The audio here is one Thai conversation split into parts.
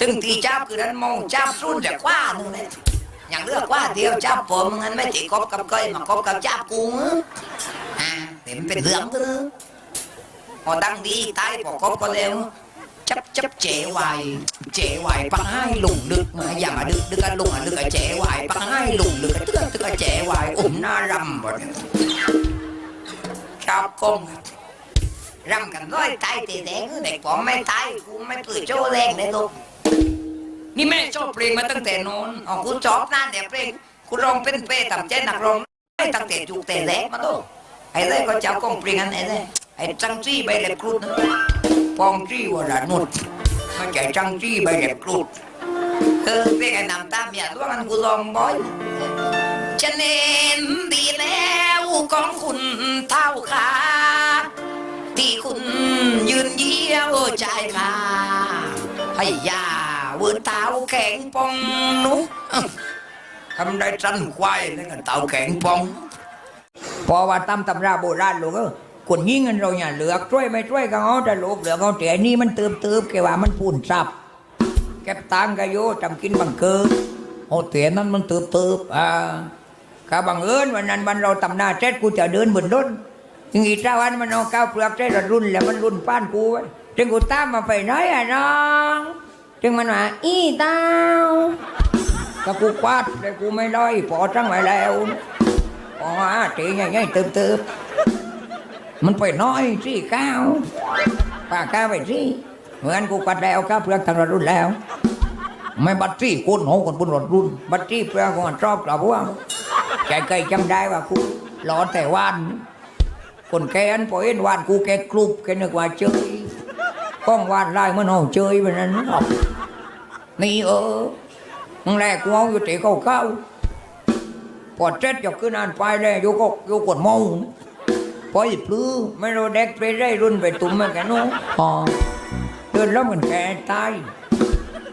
ตึงตีจับคือนั้นมองจับรุ่นจากว่านึงเลยอย่างเลือกว่าเดียวจับผมงั้นไม่ติดคบกับก้อยมาคบกับจับกูอ่าเห็นเป็นเรื่องก็เลยพอตั้งดีตายพอคบก็เร็วจับจับเจ๋ไหวเจ๋ไหวปังให้หลุงดึกมาอย่ามาดึกดึกกันลุงอะดึกอะเจ๋ไหวปังให้หลุงดึกตึกอะตึกอะเจ๋ไหวอุ้มหน้ารำหมดชอบกงครับรำกันร้อยตายตีแดงเด็กผมไม่ตายกูไม่ปืนโจ้แรงเลยลูก นี่แม่ชอบเพลงมาตั้งแต่นนอ๋อกูชอบนั่นแต่เพลงกูร้องเป็นเป้ทำใจหนักร้องไม่ตั้งแต่จุกแต่แรกมาลูกไอ้เลยก็เจ้ากองเพลงอันไหนเลยไอ้จังจี้ใบเล็บครุฑนั่นปองจี้วรนุชม่ใช่จังจี้ใบเล็บครุฑเออเพลงไอ้น้ำตาเมียล้วงอันกูลองบ่อยฉันเห็นดีแล้วของคุณเท่าขาที่คุณยืนเยี่ยวใจค่ะให้ยา เวเท้าแข็งปองนุ๊กทำได้สั้นควายนั่นกันเท้าแข็งปองพอว่าตำตำราโบราณลูกเออคนยิ่งกันเราอย่าเหลือกช่วยไม่ช่วยก็เอาแต่ลูกเหลือกเอาแต่นี่มันเติมเติมแกว่ามันพูนซับเก็บตังค์กะโยจำกินบังเกิดโอ้เตียนั้นมันเติมเติมอ่าก็บังเอิญวันนั้นวันเราตำหน้าเจ็ดกูจะเดินบนรถถึงอีเจ้าวันมันเอาก้าวเปลือกได้ระรุ่นแล้วมันรุ่นป้านกูไว้จึงกูตามมาไปน้อยอะน้อง จึงมันว่าอีเต้าก็กูคว้าดแต่กูไม่ร้อยพอจังไว้แล้วพออะตีใหญ่ๆเติมๆมันไปน้อยสิก้าวปาก้าวไปสิเหมือนกูกัดแล้วก้าเปลือทางรุ่นแล้ว ไม่บัตรที่คนโหคนบนรถรุ่น บัตรที่เปลือของชอบกลับว่าใจเคยจำได้ว่ากูรอแต่วันคนแกอันพอเห็นวานกูแกกรุบแกนึกว่าเจย ก้องวานไล่มันเอาเจยไปนั้นหรอกนี่เออมึงแรกกูเอาอยู่เตะเข้าเข้าพอเจ็ดจะขึ้นอ่านไปเลยอยู่ก็อยู่กดเมาพออีปลื้อไม่รู้เด็กไปได้รุ่นไปตุ้มมือนกันนู้อ๋อเดินแล้วเหมือนแกตาย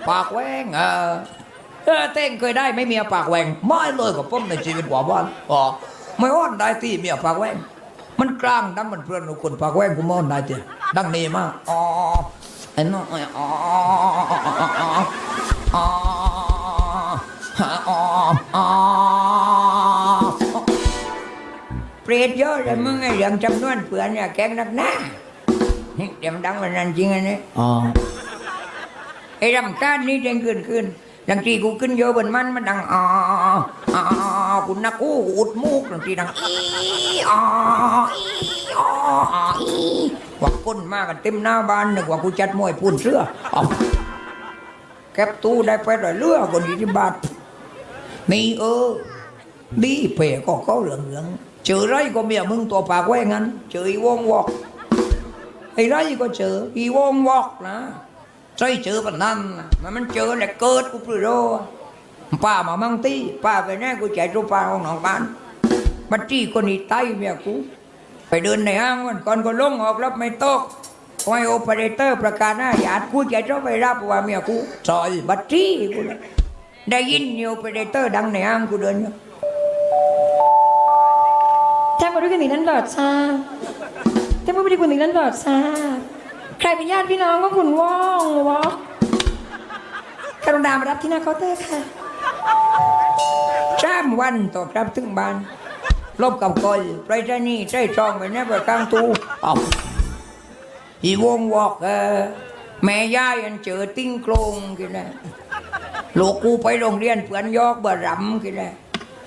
ปากแหวงเออเออเต้งเคยได้ไม่มีปากแหวงไม่เลยกับผมในชีวิตหัวบ้านอ๋อไม่อ้อนได้ที่มียปากแหวง มันกลางดังมันเพื่อนของคนปากแหว่งกูมอนได้เจ้ดังนี้มากอ๋อไอ้น้องอ๋ออ๋ออ๋ออ๋ออ๋อเปรตเยอะเลยมึงไอ้เรื่องจำนวนเพื่อนเนี่ยแกงนักหน้านี่เดี๋ยวมันดังมันนั่นจริงอันนี้อ๋อไอ้รำคาญนี่เด้งขึ้นขึ้นดังทีกูขึ้นเยอะบนมันมันดังอ๋ออ๋อ กูนักกูอุดมูกดังทีดังอีอ๋ออีอ๋ออีว่าก้นมากกันเต็มหน้าบ้านนึกว่ากูจัดมวยพูนเสื้อแคปตู้ได้ไปหน่อยเลือกคนที่บานนี่เออดีเพ่ก็เขาเหลืองเหลืองเจอไรก็เมียมึงตัวปากแว่งั้น เจออีวงวอกไอ้ไรก็เจออีวงวอกนะใช่เจอปนนั้นน่มันมันเจอแหละเกิดกูปลื้โร ป้ามามั่งตีป้าไปแน่กูใจรูปป้าของน้องบ้านบัดจี้คนนี้ไตเมียกูไปเดินในห้างวันก่อนก็ลงออกรับไม่ตกคอยโอเปอเรเตอร์ประกาศหน้าหยาดกูใจจะไปรับว่าเมียกูซอยบัดจี้กูเลยได้ยินโอเปอเรเตอร์ดังในห้างกูเดินอยู่แจ้งมาด้วยกันอีกนั้นหลอดซาแจ้งมาด้วยกันอีกนั้นหลอดซาใครเป็นญาติพี่น้องก็คุณว่องวอกกรุณามารับที่หน้าเคาน์เตอร์ค่ะ สามวันต่อกลับถึงบ้านลบกับกอยไปที่นี่ใช้ซองไปแน่ไปกลางตู้เอาอีวงวอกเออแม่ย่ายันเจอติ้งโครงกินแหละลูกกูไปโรงเรียนเพื่อนยอกบอร์รำกินแหละ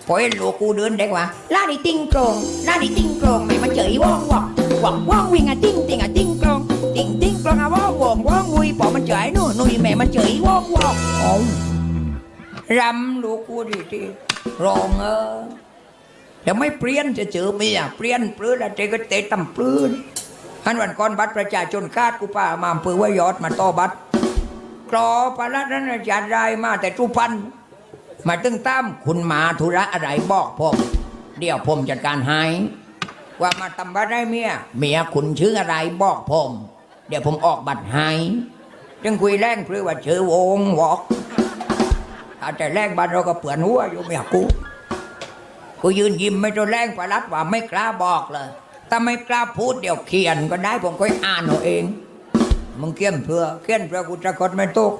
พอเห็นลูกกูเดินได้ว่าล่าดิติ้งโกรงล่าดิติ้งโกรงไม่มาเจออีวงวอกวองว่องวิ่งอะติ้งติ้งอะติ้งโกรงติ้งติ้งโกรงอะว่องว่องว่องงุยปอมันเจอไอ้นู่นนุ่ยแม่มันเจออีวงวอกเอ รำลูกกูดีทีรองเออเดี๋ยวไม่เปลี่ยนจะเจอเมียเปลี่ยนปลื้นแล้วเจก็เตะต่ำปลื้นฮันวันก่อนบัตรประชาชนคาดกูป้ามาอำเภอว่ายอดมาต่อบัตรกรอปลัดนั้นจัดรายมาแต่ทุพันมาตึงตั้มคุณมาธุระอะไรบอกผมเดี๋ยวผมจัดการให้ว่ามาทำบัตรได้เมียเมียคุณชื่ออะไรบอกผม เดี๋ยวผมออกบัตรให้จึงคุยแรงเพื่อว่าชื่อวงวอก ถ้าแต่แรงบ้านเราก็เปื่อนหัวอยู่เมียกูกูยืนยิ้มไม่ตัวแรงประลัดว่าไม่กล้าบอกเลยถ้าไม่กล้าพูดเดี๋ยวเขียนก็ได้ผมค่อยอ่านเอาเอง มึงเขียนเพื่อเขียนเพื่อกูจะกดไม่ตก